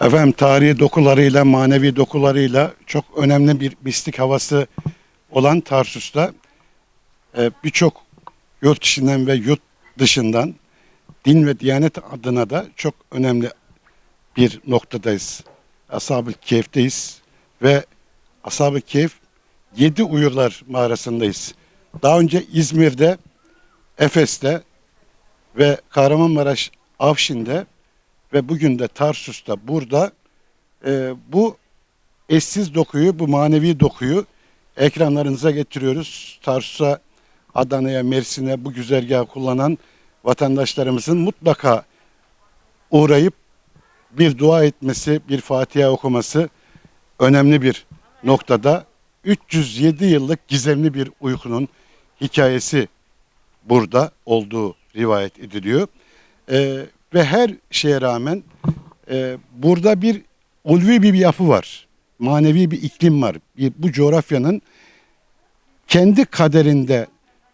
Efendim tarihi dokularıyla, manevi dokularıyla çok önemli bir mistik havası olan Tarsus'ta e, birçok yurt içinden ve yurt dışından din ve diyanet adına da çok önemli bir noktadayız. Ashab-ı Kehf'teyiz ve Ashab-ı Kehf Yedi Uyurlar mağarasındayız. Daha önce İzmir'de, Efes'te ve Kahramanmaraş Afşin'de ve bugün de Tarsus'ta burada e, bu eşsiz dokuyu, bu manevi dokuyu ekranlarınıza getiriyoruz. Tarsus'a, Adana'ya, Mersin'e bu güzergahı kullanan vatandaşlarımızın mutlaka uğrayıp bir dua etmesi, bir Fatiha okuması önemli bir noktada. 307 yıllık gizemli bir uykunun hikayesi burada olduğu rivayet ediliyor. Ee, ve her şeye rağmen e, burada bir ulvi bir yapı var. Manevi bir iklim var. Bir, bu coğrafyanın kendi kaderinde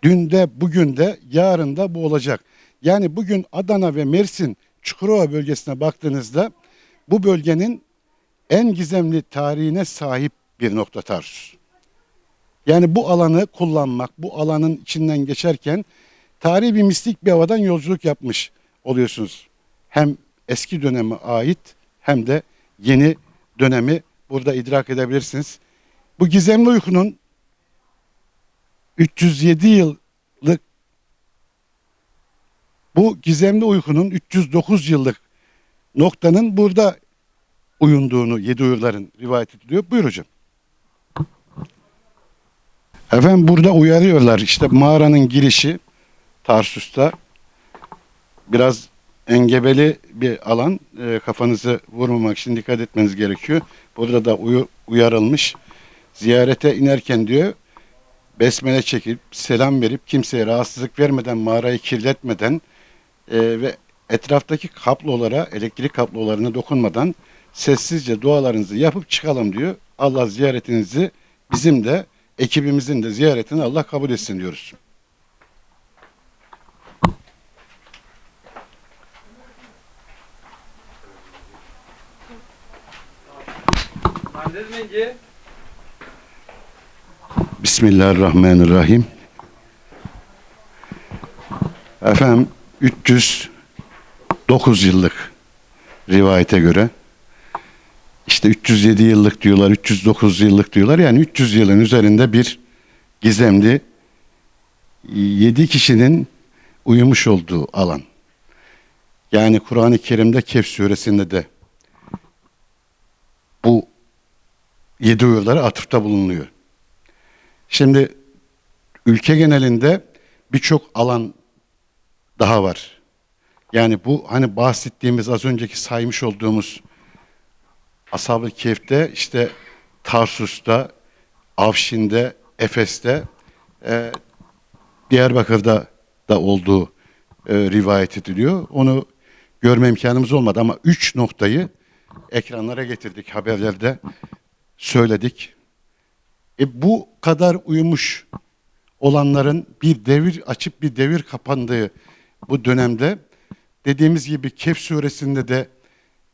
dünde, bugün de, yarın da bu olacak. Yani bugün Adana ve Mersin Çukurova bölgesine baktığınızda bu bölgenin en gizemli tarihine sahip bir nokta Tarsus. Yani bu alanı kullanmak, bu alanın içinden geçerken tarihi bir mistik bir havadan yolculuk yapmış oluyorsunuz. Hem eski döneme ait hem de yeni dönemi burada idrak edebilirsiniz. Bu gizemli uykunun 307 yıllık bu gizemli uykunun 309 yıllık noktanın burada uyunduğunu yedi uyurların rivayet ediliyor. Buyur hocam. Efendim burada uyarıyorlar işte mağaranın girişi Tarsus'ta biraz engebeli bir alan E, kafanızı vurmamak için dikkat etmeniz gerekiyor. Burada da uyu- uyarılmış ziyarete inerken diyor besmele çekip selam verip kimseye rahatsızlık vermeden mağarayı kirletmeden e, ve etraftaki kablolara elektrik kablolarına dokunmadan sessizce dualarınızı yapıp çıkalım diyor. Allah ziyaretinizi bizim de ekibimizin de ziyaretini Allah kabul etsin diyoruz. Bismillahirrahmanirrahim. Efendim 309 yıllık rivayete göre işte 307 yıllık diyorlar, 309 yıllık diyorlar. Yani 300 yılın üzerinde bir gizemli 7 kişinin uyumuş olduğu alan. Yani Kur'an-ı Kerim'de Kehf suresinde de bu yedi uyurlara atıfta bulunuyor. Şimdi ülke genelinde birçok alan daha var. Yani bu hani bahsettiğimiz az önceki saymış olduğumuz Ashab-ı Kehf'te işte Tarsus'ta, Afşin'de, Efes'te, e, Diyarbakır'da da olduğu e, rivayet ediliyor. Onu görme imkanımız olmadı ama üç noktayı ekranlara getirdik haberlerde söyledik. E bu kadar uyumuş olanların bir devir açıp bir devir kapandığı bu dönemde dediğimiz gibi Kehf suresinde de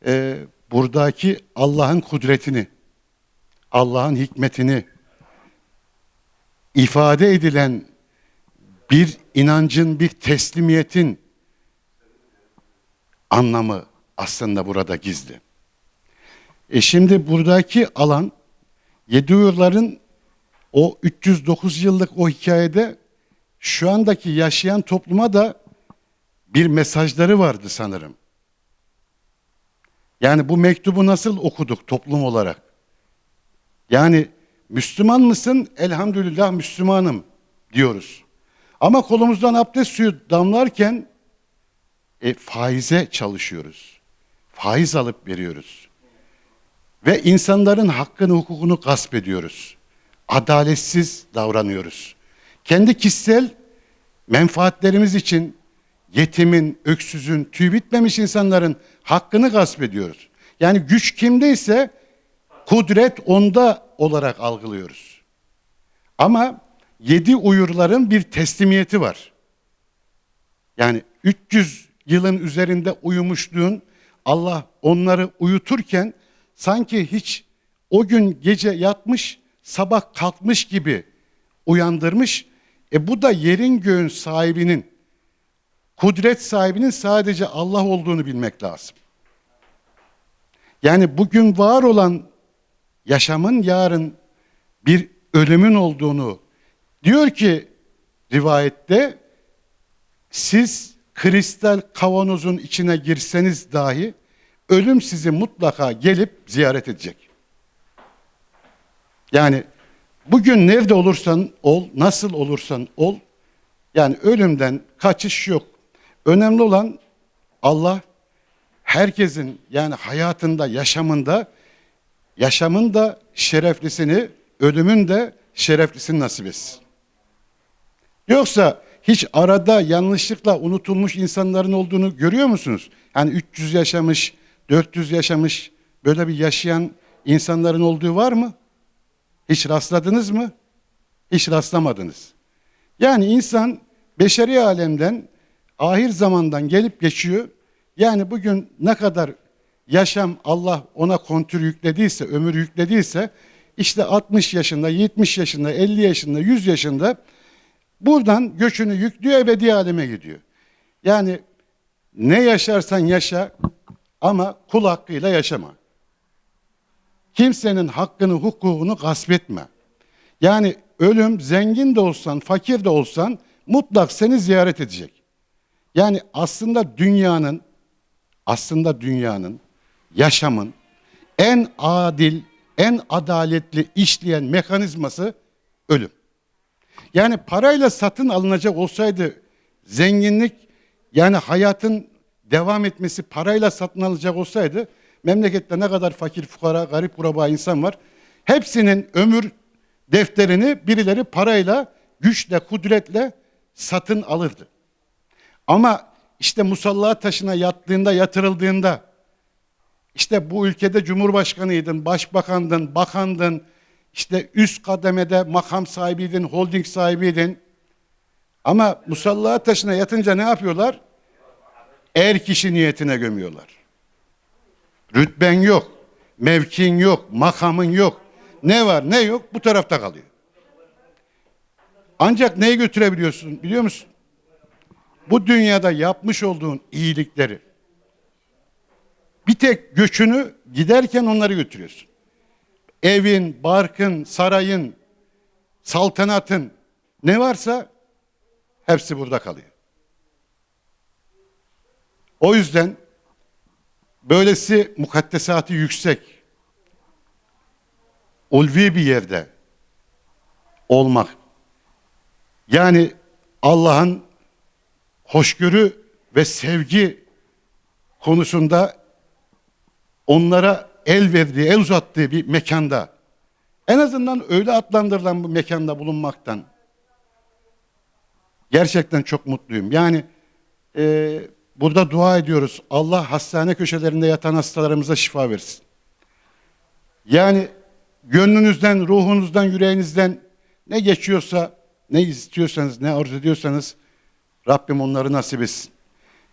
e, buradaki Allah'ın kudretini, Allah'ın hikmetini ifade edilen bir inancın, bir teslimiyetin anlamı aslında burada gizli. E şimdi buradaki alan Yedi Uyurların o 309 yıllık o hikayede şu andaki yaşayan topluma da bir mesajları vardı sanırım. Yani bu mektubu nasıl okuduk toplum olarak? Yani Müslüman mısın? Elhamdülillah Müslümanım diyoruz. Ama kolumuzdan abdest suyu damlarken e, faize çalışıyoruz. Faiz alıp veriyoruz. Ve insanların hakkını, hukukunu gasp ediyoruz. Adaletsiz davranıyoruz. Kendi kişisel menfaatlerimiz için yetimin, öksüzün, tüy bitmemiş insanların hakkını gasp ediyoruz. Yani güç kimdeyse kudret onda olarak algılıyoruz. Ama yedi uyurların bir teslimiyeti var. Yani 300 yılın üzerinde uyumuşluğun Allah onları uyuturken sanki hiç o gün gece yatmış, sabah kalkmış gibi uyandırmış. E bu da yerin göğün sahibinin, kudret sahibinin sadece Allah olduğunu bilmek lazım. Yani bugün var olan yaşamın yarın bir ölümün olduğunu diyor ki rivayette siz kristal kavanozun içine girseniz dahi ölüm sizi mutlaka gelip ziyaret edecek. Yani bugün nerede olursan ol, nasıl olursan ol, yani ölümden kaçış yok. Önemli olan Allah herkesin yani hayatında, yaşamında, yaşamın da şereflisini, ölümün de şereflisini nasip etsin. Yoksa hiç arada yanlışlıkla unutulmuş insanların olduğunu görüyor musunuz? Yani 300 yaşamış, 400 yaşamış böyle bir yaşayan insanların olduğu var mı? Hiç rastladınız mı? Hiç rastlamadınız. Yani insan beşeri alemden, ahir zamandan gelip geçiyor. Yani bugün ne kadar yaşam Allah ona kontür yüklediyse, ömür yüklediyse işte 60 yaşında, 70 yaşında, 50 yaşında, 100 yaşında buradan göçünü yüklüyor ebedi aleme gidiyor. Yani ne yaşarsan yaşa ama kul hakkıyla yaşama. Kimsenin hakkını, hukukunu gasp etme. Yani ölüm zengin de olsan, fakir de olsan mutlak seni ziyaret edecek. Yani aslında dünyanın aslında dünyanın, yaşamın en adil, en adaletli işleyen mekanizması ölüm. Yani parayla satın alınacak olsaydı zenginlik yani hayatın devam etmesi parayla satın alınacak olsaydı memlekette ne kadar fakir, fukara, garip, kuraba insan var. Hepsinin ömür defterini birileri parayla, güçle, kudretle satın alırdı. Ama işte musalla taşına yattığında, yatırıldığında, işte bu ülkede cumhurbaşkanıydın, başbakandın, bakandın, işte üst kademede makam sahibiydin, holding sahibiydin. Ama musalla taşına yatınca ne yapıyorlar? Er kişi niyetine gömüyorlar. Rütben yok, mevkin yok, makamın yok. Ne var ne yok bu tarafta kalıyor. Ancak neyi götürebiliyorsun biliyor musun? Bu dünyada yapmış olduğun iyilikleri bir tek göçünü giderken onları götürüyorsun. Evin, barkın, sarayın, saltanatın ne varsa hepsi burada kalıyor. O yüzden böylesi mukaddesatı yüksek, ulvi bir yerde olmak. Yani Allah'ın hoşgörü ve sevgi konusunda onlara el verdiği, el uzattığı bir mekanda en azından öyle adlandırılan bu mekanda bulunmaktan gerçekten çok mutluyum. Yani e, burada dua ediyoruz. Allah hastane köşelerinde yatan hastalarımıza şifa versin. Yani gönlünüzden, ruhunuzdan, yüreğinizden ne geçiyorsa, ne istiyorsanız, ne arzu ediyorsanız Rabbim onları nasip etsin.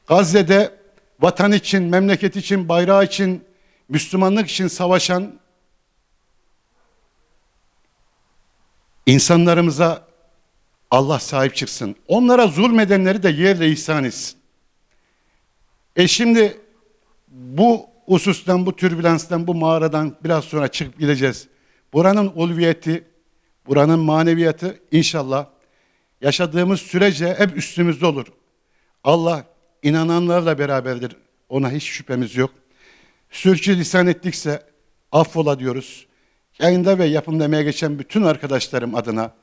Gazze'de vatan için, memleket için, bayrağı için, Müslümanlık için savaşan insanlarımıza Allah sahip çıksın. Onlara zulmedenleri de yerle ihsan etsin. E şimdi bu husustan, bu türbülanstan, bu mağaradan biraz sonra çıkıp gideceğiz. Buranın ulviyeti, buranın maneviyatı inşallah yaşadığımız sürece hep üstümüzde olur. Allah inananlarla beraberdir. Ona hiç şüphemiz yok. Sürçü lisan ettikse affola diyoruz. Yayında ve yapımda emeğe geçen bütün arkadaşlarım adına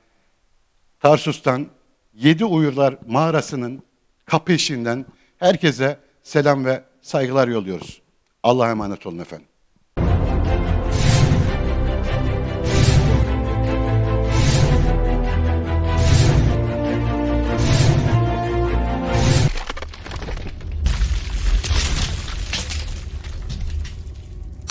Tarsus'tan Yedi Uyurlar mağarasının kapı işinden herkese selam ve saygılar yolluyoruz. Allah'a emanet olun efendim.